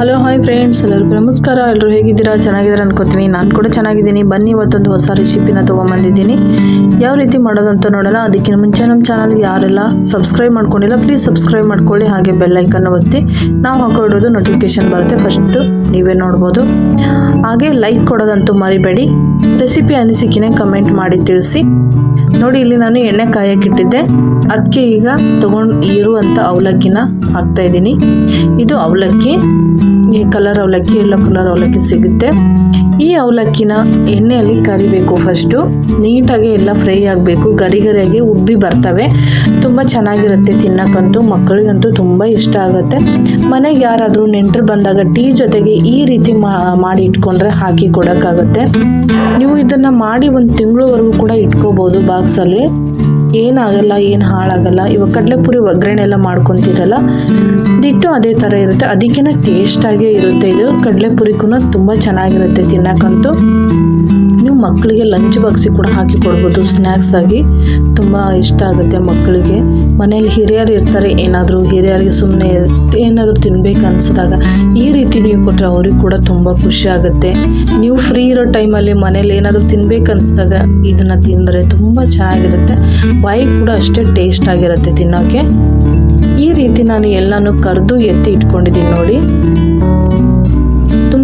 Hello hi friends ಎಲ್ಲರಿಗೂ ನಮಸ್ಕಾರ. ಎಲ್ಲರೂ ಹೇಗಿದ್ದೀರಾ? ಚೆನ್ನಾಗಿದ್ದೀರಾ ಅನ್ಕೋತೀನಿ. ನಾನು ಕೂಡ ಚೆನ್ನಾಗಿದ್ದೀನಿ. ಬನ್ನಿ, ಇವತ್ತೊಂದು ಹೊಸ ರೆಸಿಪಿನ ತೊಗೊಂಬಂದಿದ್ದೀನಿ. ಯಾವ ರೀತಿ ಮಾಡೋದು ಅಂತ ನೋಡೋಣ. ಅದಕ್ಕಿಂತ ಮುಂಚೆ ನಮ್ಮ ಚಾನಲ್ಗೆ ಯಾರೆಲ್ಲ ಸಬ್ಸ್ಕ್ರೈಬ್ ಮಾಡ್ಕೊಂಡಿಲ್ಲ ಪ್ಲೀಸ್ ಸಬ್ಸ್ಕ್ರೈಬ್ ಮಾಡ್ಕೊಳ್ಳಿ. ಹಾಗೆ ಬೆಲ್ಲೈಕನ್ನು ಒತ್ತಿ ನಾವು ಹಾಕೊಡೋದು ನೋಟಿಫಿಕೇಶನ್ ಬರುತ್ತೆ. ಫಸ್ಟು ನೀವೇ ನೋಡ್ಬೋದು. ಹಾಗೆ ಲೈಕ್ ಕೊಡೋದಂತೂ ಮರಿಬೇಡಿ. ರೆಸಿಪಿ ಅನಿಸಿಕೆನೇ ಕಮೆಂಟ್ ಮಾಡಿ ತಿಳಿಸಿ. ನೋಡಿ ಇಲ್ಲಿ ನಾನು ಎಣ್ಣೆ ಕಾಯಕ್ಕಿಟ್ಟಿದ್ದೆ ಅದಕ್ಕೆ ಈಗ ತಗೊಂಡು ಇರುವಂಥ ಅವಲಕ್ಕಿನ ಹಾಕ್ತಾ ಇದ್ದೀನಿ. ಇದು ಅವಲಕ್ಕಿ. ಈ ಕಲರ್ ಅವಲಕ್ಕಿ ಎಲ್ಲೋ ಕಲರ್ ಅವಲಕ್ಕಿ ಸಿಗುತ್ತೆ. ಈ ಅವಲಕ್ಕಿನ ಎಣ್ಣೆಯಲ್ಲಿ ಕರಿಬೇಕು ಫಸ್ಟು ನೀಟಾಗಿ ಎಲ್ಲ ಫ್ರೈ ಆಗಬೇಕು. ಗರಿ ಗರಿಯಾಗಿ ಉಬ್ಬಿ ಬರ್ತವೆ. ತುಂಬ ಚೆನ್ನಾಗಿರುತ್ತೆ ತಿನ್ನಕ್ಕಂತೂ, ಮಕ್ಕಳಿಗಂತೂ ತುಂಬ ಇಷ್ಟ ಆಗುತ್ತೆ. ಮನೆಗೆ ಯಾರಾದರೂ ನೆಂಟರು ಬಂದಾಗ ಟೀ ಜೊತೆಗೆ ಈ ರೀತಿ ಮಾಡಿ ಇಟ್ಕೊಂಡ್ರೆ ಹಾಕಿ ಕೊಡೋಕ್ಕಾಗುತ್ತೆ. ನೀವು ಇದನ್ನು ಮಾಡಿ ಒಂದು ತಿಂಗಳವರೆಗೂ ಕೂಡ ಇಟ್ಕೋಬೋದು ಬಾಕ್ಸಲ್ಲಿ. ಏನಾಗಲ್ಲ, ಏನು ಹಾಳಾಗಲ್ಲ ಇವಾಗ ಕಡಲೆಪುರಿ ಒಗ್ಗರಣೆ ಎಲ್ಲ ಮಾಡ್ಕೊತಿರಲ್ಲ ದಿಟ್ಟು ಅದೇ ಥರ ಇರುತ್ತೆ. ಅದಕ್ಕಿಂತ ಟೇಸ್ಟಾಗೇ ಇರುತ್ತೆ ಇದು. ಕಡಲೆಪುರಿಗೂ ತುಂಬ ಚೆನ್ನಾಗಿರುತ್ತೆ ತಿನ್ನಕ್ಕಂತೂ. ಮಕ್ಕಳಿಗೆ ಲಂಚ್ ಬಾಕ್ಸಿ ಕೂಡ ಹಾಕಿ ಕೊಡ್ಬೋದು. ಸ್ನ್ಯಾಕ್ಸ್ ಆಗಿ ತುಂಬ ಇಷ್ಟ ಆಗುತ್ತೆ ಮಕ್ಕಳಿಗೆ. ಮನೇಲಿ ಹಿರಿಯರು ಇರ್ತಾರೆ, ಏನಾದರೂ ಹಿರಿಯರಿಗೆ ಸುಮ್ಮನೆ ಏನಾದರೂ ತಿನ್ಬೇಕು ಅನ್ಸಿದಾಗ ಈ ರೀತಿ ನೀವು ಕೊಟ್ಟರೆ ಅವ್ರಿಗೆ ಕೂಡ ತುಂಬ ಖುಷಿ ಆಗುತ್ತೆ. ನೀವು ಫ್ರೀ ಇರೋ ಟೈಮಲ್ಲಿ ಮನೇಲಿ ಏನಾದರೂ ತಿನ್ಬೇಕು ಅನ್ಸಿದಾಗ ಇದನ್ನು ತಿಂದರೆ ತುಂಬ ಚೆನ್ನಾಗಿರುತ್ತೆ. ಬಾಯಿಗೆ ಕೂಡ ಅಷ್ಟೇ ಟೇಸ್ಟ್ ಆಗಿರುತ್ತೆ ತಿನ್ನೋಕ್ಕೆ ಈ ರೀತಿ ನಾನು ಎಲ್ಲನೂ ಕರೆದು ಎತ್ತಿ ಇಟ್ಕೊಂಡಿದ್ದೀನಿ ನೋಡಿ.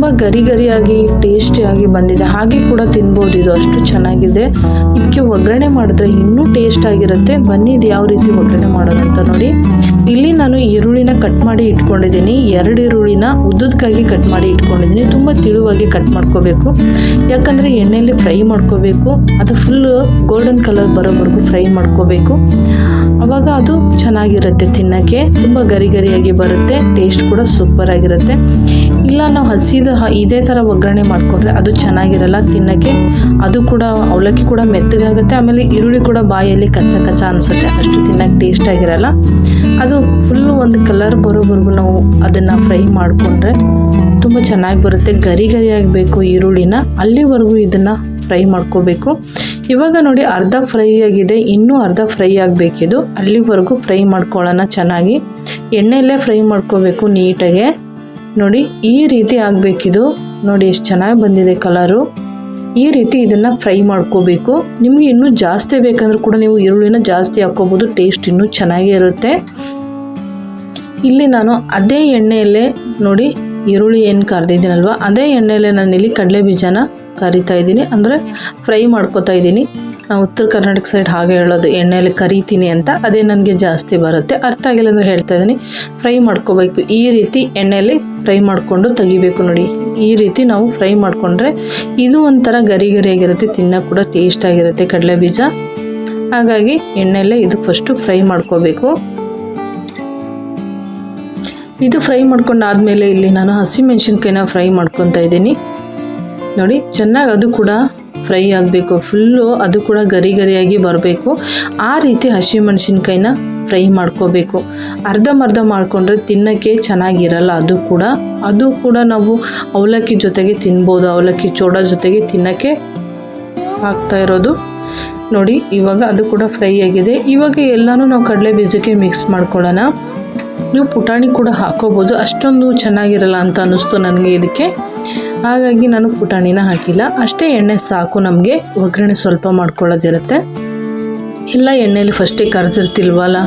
ತುಂಬ ಗರಿ ಗರಿಯಾಗಿ ಟೇಸ್ಟಿಯಾಗಿ ಬಂದಿದೆ. ಹಾಗೆ ಕೂಡ ತಿನ್ಬೋದು. ಇದು ಅಷ್ಟು ಚೆನ್ನಾಗಿದೆ. ಇದಕ್ಕೆ ಒಗ್ಗರಣೆ ಮಾಡಿದ್ರೆ ಇನ್ನೂ ಟೇಸ್ಟ್ ಆಗಿರುತ್ತೆ. ಬನ್ನಿ, ಇದು ಯಾವ ರೀತಿ ಒಗ್ಗರಣೆ ಮಾಡೋದಂತ ನೋಡಿ. ಇಲ್ಲಿ ನಾನು ಈರುಳ್ಳಿನ ಕಟ್ ಮಾಡಿ ಇಟ್ಕೊಂಡಿದ್ದೀನಿ. ಎರಡು ಈರುಳ್ಳಿನ ಉದ್ದಕ್ಕಾಗಿ ಕಟ್ ಮಾಡಿ ಇಟ್ಕೊಂಡಿದ್ದೀನಿ. ತುಂಬ ತಿಳುವಾಗಿ ಕಟ್ ಮಾಡ್ಕೋಬೇಕು. ಯಾಕಂದರೆ ಎಣ್ಣೆಯಲ್ಲಿ ಫ್ರೈ ಮಾಡ್ಕೋಬೇಕು. ಅದು ಫುಲ್ ಗೋಲ್ಡನ್ ಕಲರ್ ಬರೋವರೆಗೂ ಫ್ರೈ ಮಾಡ್ಕೋಬೇಕು. ಅವಾಗ ಅದು ಚೆನ್ನಾಗಿರುತ್ತೆ ತಿನ್ನೋಕ್ಕೆ. ತುಂಬ ಗರಿ ಗರಿಯಾಗಿ ಬರುತ್ತೆ. ಟೇಸ್ಟ್ ಕೂಡ ಸೂಪರ್ ಆಗಿರುತ್ತೆ. ಇಲ್ಲ, ನಾವು ಹಸಿದ ಇದೇ ಥರ ಒಗ್ಗರಣೆ ಮಾಡಿಕೊಂಡ್ರೆ ಅದು ಚೆನ್ನಾಗಿರಲ್ಲ, ತಿನ್ನೋಕ್ಕೆ ಅದು ಕೂಡ ಅವಲಕ್ಕಿ ಕೂಡ ಮೆತ್ತಗಾಗುತ್ತೆ, ಆಮೇಲೆ ಈರುಳ್ಳಿ ಕೂಡ ಬಾಯಲ್ಲಿ ಕಚ್ಚ ಕಚ್ಚ ಅನಿಸುತ್ತೆ, ಅಷ್ಟು ತಿನ್ನೋಕ್ಕೆ ಟೇಸ್ಟ್ ಆಗಿರಲ್ಲ. ಅದು ಫುಲ್ಲು ಒಂದು ಕಲರ್ ಬರೋವರೆಗೂ ನಾವು ಅದನ್ನು ಫ್ರೈ ಮಾಡಿಕೊಂಡ್ರೆ ತುಂಬ ಚೆನ್ನಾಗಿ ಬರುತ್ತೆ, ಗರಿ ಗರಿ ಆಗಬೇಕು ಈರುಳ್ಳಿನ, ಅಲ್ಲಿವರೆಗೂ ಇದನ್ನು ಫ್ರೈ ಮಾಡ್ಕೋಬೇಕು. ಇವಾಗ ನೋಡಿ ಅರ್ಧ ಫ್ರೈ ಆಗಿದೆ, ಇನ್ನೂ ಅರ್ಧ ಫ್ರೈ ಆಗಬೇಕಿದು, ಅಲ್ಲಿವರೆಗೂ ಫ್ರೈ ಮಾಡ್ಕೊಳ್ಳೋಣ ಚೆನ್ನಾಗಿ. ಎಣ್ಣೆಯಲ್ಲೇ ಫ್ರೈ ಮಾಡ್ಕೋಬೇಕು ನೀಟಾಗೆ. ನೋಡಿ, ಈ ರೀತಿ ಆಗಬೇಕಿದು. ನೋಡಿ, ಎಷ್ಟು ಚೆನ್ನಾಗಿ ಬಂದಿದೆ ಕಲರು. ಈ ರೀತಿ ಇದನ್ನು ಫ್ರೈ ಮಾಡ್ಕೋಬೇಕು. ನಿಮಗೆ ಇನ್ನೂ ಜಾಸ್ತಿ ಬೇಕಂದ್ರೂ ಕೂಡ ನೀವು ಈರುಳ್ಳಿನ ಜಾಸ್ತಿ ಹಾಕ್ಕೋಬೋದು, ಟೇಸ್ಟ್ ಇನ್ನೂ ಚೆನ್ನಾಗೇ ಇರುತ್ತೆ. ಇಲ್ಲಿ ನಾನು ಅದೇ ಎಣ್ಣೆಯಲ್ಲೇ ನೋಡಿ, ಈರುಳ್ಳಿ ಏನು ಕರೆದಿದ್ದೀನಲ್ವ, ಅದೇ ಎಣ್ಣೆಯಲ್ಲೇ ನಾನು ಇಲ್ಲಿ ಕಡಲೆ ಬೀಜನ ಕರಿತಾ ಇದ್ದೀನಿ. ಅಂದರೆ, ಫ್ರೈ ಮಾಡ್ಕೊತಾ ಇದ್ದೀನಿ. ಉತ್ತರ ಕರ್ನಾಟಕ ಸೈಡ್ ಹಾಗೆ ಹೇಳೋದು, ಎಣ್ಣೆಯಲ್ಲಿ ಕರಿತೀನಿ ಅಂತ ಅದೇ ನನಗೆ ಜಾಸ್ತಿ ಬರುತ್ತೆ. ಅರ್ಥ ಆಗಿಲ್ಲ ಅಂದರೆ ಹೇಳ್ತಾ ಇದ್ದೀನಿ ಫ್ರೈ ಮಾಡ್ಕೋಬೇಕು. ಈ ರೀತಿ ಎಣ್ಣೆಯಲ್ಲಿ ಫ್ರೈ ಮಾಡಿಕೊಂಡು ತೆಗಿಬೇಕು ನೋಡಿ. ಈ ರೀತಿ ನಾವು ಫ್ರೈ ಮಾಡಿಕೊಂಡ್ರೆ ಇದು ಒಂಥರ ಗರಿ ಗರಿಯಾಗಿರುತ್ತೆ ತಿನ್ನೋಕೆ ಕೂಡ ಟೇಸ್ಟ್ ಆಗಿರುತ್ತೆ ಕಡಲೆ ಬೀಜ. ಹಾಗಾಗಿ ಎಣ್ಣೆಯಲ್ಲೇ ಇದು ಫಸ್ಟು ಫ್ರೈ ಮಾಡ್ಕೋಬೇಕು. ಇದು ಫ್ರೈ ಮಾಡ್ಕೊಂಡಾದ್ಮೇಲೆ ಇಲ್ಲಿ ನಾನು ಹಸಿಮೆಣ್ಸಿನ್ಕಾಯಿನ ಫ್ರೈ ಮಾಡ್ಕೊತಾ ಇದ್ದೀನಿ ನೋಡಿ, ಚೆನ್ನಾಗಿ ಅದು ಕೂಡ ಫ್ರೈ ಆಗಬೇಕು ಫುಲ್ಲು ಅದು ಕೂಡ ಗರಿ ಗರಿಯಾಗಿ ಬರಬೇಕು. ಆ ರೀತಿ ಹಸಿಮೆಣ್ಸಿನ್ಕಾಯಿನ ಫ್ರೈ ಮಾಡ್ಕೋಬೇಕು. ಅರ್ಧಂಬರ್ಧ ಮಾಡಿಕೊಂಡ್ರೆ ತಿನ್ನೋಕ್ಕೆ ಚೆನ್ನಾಗಿರಲ್ಲ ಅದು ಕೂಡ. ಅದು ಕೂಡ ನಾವು ಅವಲಕ್ಕಿ ಜೊತೆಗೆ ತಿನ್ಬೋದು. ಅವಲಕ್ಕಿ ಚೋಡ ಜೊತೆಗೆ ತಿನ್ನೋಕ್ಕೆ ಆಗ್ತಾ ಇರೋದು. ನೋಡಿ, ಇವಾಗ ಅದು ಕೂಡ ಫ್ರೈ ಆಗಿದೆ. ಇವಾಗ ಎಲ್ಲನೂ ನಾವು ಕಡಲೆ ಬೀಜಕ್ಕೆ ಮಿಕ್ಸ್ ಮಾಡ್ಕೊಳ್ಳೋಣ. ನೀವು ಪುಟಾಣಿ ಕೂಡ ಹಾಕೋಬೋದು ಅಷ್ಟೊಂದು ಚೆನ್ನಾಗಿರಲ್ಲ ಅಂತ ಅನ್ನಿಸ್ತು ನನಗೆ ಇದಕ್ಕೆ. ಹಾಗಾಗಿ ನಾನು ಪುಟಾಣಿನ ಹಾಕಿಲ್ಲ. ಅಷ್ಟೇ ಎಣ್ಣೆ ಸಾಕು ನಮಗೆ. ಒಗ್ಗರಣೆ ಸ್ವಲ್ಪ ಮಾಡ್ಕೊಳ್ಳೋದಿರುತ್ತೆ. ಎಲ್ಲ ಎಣ್ಣೆಯಲ್ಲಿ ಫಸ್ಟೇ ಕರೆದಿರ್ತಿಲ್ವಲ್ಲ?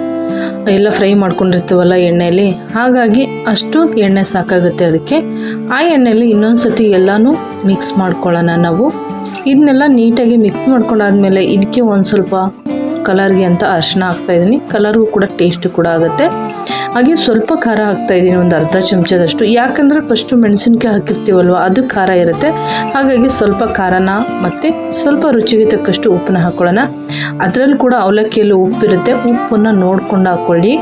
ಎಲ್ಲ ಫ್ರೈ ಮಾಡ್ಕೊಂಡಿರ್ತೀವಲ್ಲ ಎಣ್ಣೆಯಲ್ಲಿ ಹಾಗಾಗಿ ಅಷ್ಟು ಎಣ್ಣೆ ಸಾಕಾಗುತ್ತೆ ಅದಕ್ಕೆ. ಆ ಎಣ್ಣೆಯಲ್ಲಿ ಇನ್ನೊಂದು ಸತಿ ಎಲ್ಲನೂ ಮಿಕ್ಸ್ ಮಾಡ್ಕೊಳ್ಳೋಣ ನಾವು. ಇದನ್ನೆಲ್ಲ ನೀಟಾಗಿ ಮಿಕ್ಸ್ ಮಾಡ್ಕೊಂಡಾದ್ಮೇಲೆ ಇದಕ್ಕೆ ಒಂದು ಸ್ವಲ್ಪ ಕಲರ್ಗೆ ಅಂತ ಅರಿಶಿನ ಹಾಕ್ತಾಯಿದ್ದೀನಿ ಕಲರ್ಗೂ ಕೂಡ ಟೇಸ್ಟ್ ಕೂಡ ಆಗುತ್ತೆ. ಹಾಗೆ ಸ್ವಲ್ಪ ಖಾರ ಹಾಕ್ತಾ ಇದ್ದೀನಿ, ಒಂದು ಅರ್ಧ ಚಮಚದಷ್ಟು. ಯಾಕಂದರೆ ಫಸ್ಟು ಮೆಣಸಿನ್ಕಾಯಿ ಹಾಕಿರ್ತೀವಲ್ವ, ಅದು ಖಾರ ಇರುತ್ತೆ. ಹಾಗಾಗಿ ಸ್ವಲ್ಪ ಖಾರನ ಮತ್ತು ಸ್ವಲ್ಪ ರುಚಿಗೆ ತಕ್ಕಷ್ಟು ಉಪ್ಪನ್ನ ಹಾಕ್ಕೊಳ್ಳೋಣ ಅದರಲ್ಲಿ ಕೂಡ ಅವಲಕ್ಕಿಯಲ್ಲಿ ಉಪ್ಪಿರುತ್ತೆ ಉಪ್ಪನ್ನು ನೋಡ್ಕೊಂಡು ಹಾಕ್ಕೊಳ್ಳಿ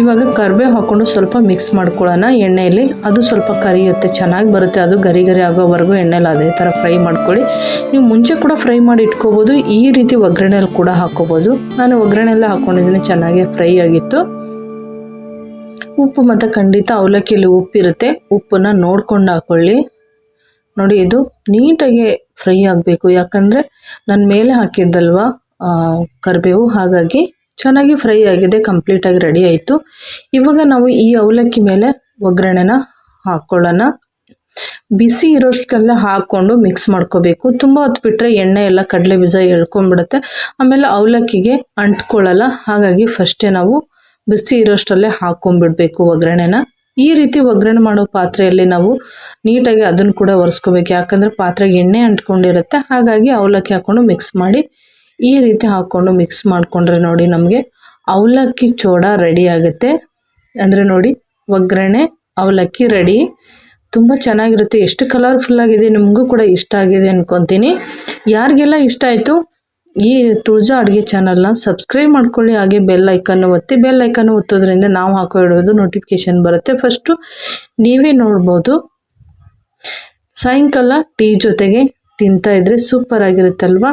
ಇವಾಗ ಕರಿಬೇವು ಹಾಕ್ಕೊಂಡು ಸ್ವಲ್ಪ ಮಿಕ್ಸ್ ಮಾಡ್ಕೊಳ್ಳೋಣ. ಎಣ್ಣೆಯಲ್ಲಿ ಅದು ಸ್ವಲ್ಪ ಕರಿಯುತ್ತೆ, ಚೆನ್ನಾಗಿ ಬರುತ್ತೆ. ಅದು ಗರಿ ಗರಿ ಆಗೋವರೆಗೂ ಎಣ್ಣೆಲಿ ಅದೇ ಥರ ಫ್ರೈ ಮಾಡ್ಕೊಳ್ಳಿ. ನೀವು ಮುಂಚೆ ಕೂಡ ಫ್ರೈ ಮಾಡಿ ಇಟ್ಕೋಬೋದು. ಈ ರೀತಿ ಒಗ್ಗರಣೆಯಲ್ಲಿ ಕೂಡ ಹಾಕ್ಕೋಬೋದು ನಾನು ಒಗ್ಗರಣೆಲ್ಲ ಹಾಕ್ಕೊಂಡಿದ್ದೀನಿ ಚೆನ್ನಾಗಿ ಫ್ರೈ ಆಗಿತ್ತು. ಉಪ್ಪು ಮತ್ತು ಖಂಡಿತ ಅವಲಕ್ಕಿಯಲ್ಲಿ ಉಪ್ಪಿರುತ್ತೆ. ಉಪ್ಪನ್ನು ನೋಡ್ಕೊಂಡು ಹಾಕ್ಕೊಳ್ಳಿ ನೋಡಿ, ಇದು ನೀಟಾಗಿ ಫ್ರೈ ಆಗಬೇಕು. ಯಾಕಂದರೆ ನಾನು ಮೇಲೆ ಹಾಕಿದ್ದಲ್ವ? ಕರಿಬೇವು. ಹಾಗಾಗಿ ಚೆನ್ನಾಗಿ ಫ್ರೈ ಆಗಿದೆ ಕಂಪ್ಲೀಟಾಗಿ ರೆಡಿ ಆಯಿತು. ಇವಾಗ ನಾವು ಈ ಅವಲಕ್ಕಿ ಮೇಲೆ ಒಗ್ಗರಣೆನ ಹಾಕ್ಕೊಳ್ಳೋಣ ಬಿಸಿ ಇರೋಷ್ಟಕ್ಕೆಲ್ಲ ಹಾಕ್ಕೊಂಡು ಮಿಕ್ಸ್ ಮಾಡ್ಕೋಬೇಕು. ತುಂಬ ಹೊತ್ತು ಬಿಟ್ಟರೆ ಎಣ್ಣೆ ಎಲ್ಲ ಕಡಲೆ ಬೀಜ ಎಳ್ಕೊಂಡ್ಬಿಡುತ್ತೆ. ಆಮೇಲೆ ಅವಲಕ್ಕಿಗೆ ಅಂಟ್ಕೊಳ್ಳಲ್ಲ. ಹಾಗಾಗಿ ಫಸ್ಟೇ ನಾವು ಬಿಸಿ ಇರೋಷ್ಟರಲ್ಲೇ ಹಾಕ್ಕೊಂಡ್ಬಿಡ್ಬೇಕು ಒಗ್ಗರಣೆನ. ಈ ರೀತಿ ಒಗ್ಗರಣೆ ಮಾಡೋ ಪಾತ್ರೆಯಲ್ಲಿ ನಾವು ನೀಟಾಗಿ ಅದನ್ನು ಕೂಡ ಒರೆಸ್ಕೋಬೇಕು. ಯಾಕಂದರೆ ಪಾತ್ರೆಗೆ ಎಣ್ಣೆ ಅಂಟ್ಕೊಂಡಿರುತ್ತೆ. ಹಾಗಾಗಿ ಅವಲಕ್ಕಿ ಹಾಕ್ಕೊಂಡು ಮಿಕ್ಸ್ ಮಾಡಿ ಈ ರೀತಿ ಹಾಕ್ಕೊಂಡು ಮಿಕ್ಸ್ ಮಾಡಿಕೊಂಡ್ರೆ ನೋಡಿ ನಮಗೆ ಅವಲಕ್ಕಿ ಚೋಡ ರೆಡಿ ಆಗುತ್ತೆ. ಅಂದರೆ ನೋಡಿ ಒಗ್ಗರಣೆ, ಅವಲಕ್ಕಿ ರೆಡಿ ತುಂಬ ಚೆನ್ನಾಗಿರುತ್ತೆ. ಎಷ್ಟು ಕಲರ್ಫುಲ್ ಆಗಿದೆ, ನಿಮಗೂ ಕೂಡ ಇಷ್ಟ ಆಗಿದೆ ಅನ್ಕೊತೀನಿ. ಯಾರಿಗೆಲ್ಲ ಇಷ್ಟ ಆಯಿತು ಈ ತುಳಜಾ ಅಡುಗೆ ಚಾನಲ್ನ ಸಬ್ಸ್ಕ್ರೈಬ್ ಮಾಡ್ಕೊಳ್ಳಿ, ಹಾಗೆ ಬೆಲ್ ಐಕನ್ನು ಒತ್ತಿ ಬೆಲ್ ಐಕನ್ನು ಒತ್ತೋದ್ರಿಂದ ನಾವು ಹಾಕೋ ಇಡೋದು ನೋಟಿಫಿಕೇಶನ್ ಬರುತ್ತೆ. ಫಸ್ಟು ನೀವೇ ನೋಡ್ಬೋದು. ಸಾಯಂಕಾಲ ಟೀ ಜೊತೆಗೆ ತಿಂತಾ ಇದ್ರೆ ಸೂಪರ್ ಆಗಿರುತ್ತಲ್ವಾ?